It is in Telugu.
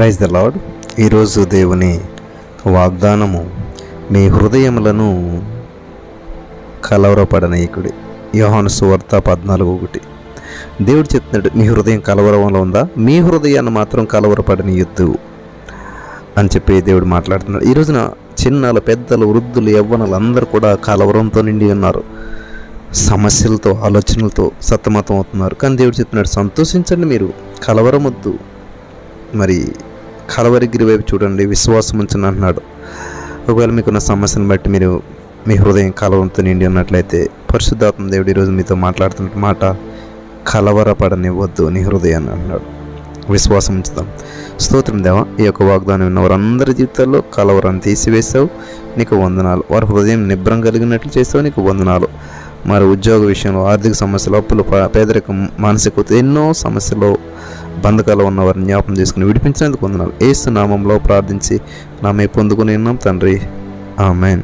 ప్రైజ్ ద లాడ్ ఈరోజు దేవుని వాగ్దానము మీ హృదయములను కలవరపడనీయకుడి. యోహాను సువార్త పద్నాలుగు ఒకటి దేవుడు చెప్తున్నాడు మీ హృదయం కలవరంలో ఉందా? మీ హృదయాన్ని మాత్రం కలవరపడనీయొద్దు అని చెప్పి దేవుడు మాట్లాడుతున్నాడు. ఈ రోజున చిన్నలు పెద్దలు వృద్ధులు యవ్వనులు అందరూ కూడా కలవరంతో నిండి ఉన్నారు. సమస్యలతో ఆలోచనలతో సతమతం అవుతున్నారు. కానీ దేవుడు చెప్తున్నాడు సంతోషించండి మీరు కలవరమొద్దు. మరి కలవరిగిరి వైపు చూడండి విశ్వాసం ఉంచండి అంటున్నాడు. ఒకవేళ మీకున్న సమస్యను బట్టి మీరు మీ హృదయం కలవరంతో నిండి ఉన్నట్లయితే పరిశుద్ధాత్మ దేవుడు ఈరోజు మీతో మాట్లాడుతున్న మాట కలవరపడనివ్వద్దు నీ హృదయాన్ని అన్నాడు విశ్వాసం ఉంచుదాం స్తోత్రం దేవా ఈ యొక్క వాగ్దానం విన్న వారందరి జీవితాల్లో కలవరాన్ని తీసివేసావు నీకు వందనాలు. వారి హృదయం నిబ్రం కలిగినట్లు చేస్తావు నీకు వందనాలు. మరి ఉద్యోగ విషయంలో ఆర్థిక సమస్యలు అప్పులు పేదరికం మానసిక ఎన్నో సమస్యలు బంధకాలు ఉన్న వారిని జ్ఞాపం చేసుకుని విడిపించినందుకు వందనాలు. ఏసు నామంలో ప్రార్థించి నామే పొందుకుని ఉన్నాం తండ్రి. ఆమెన్.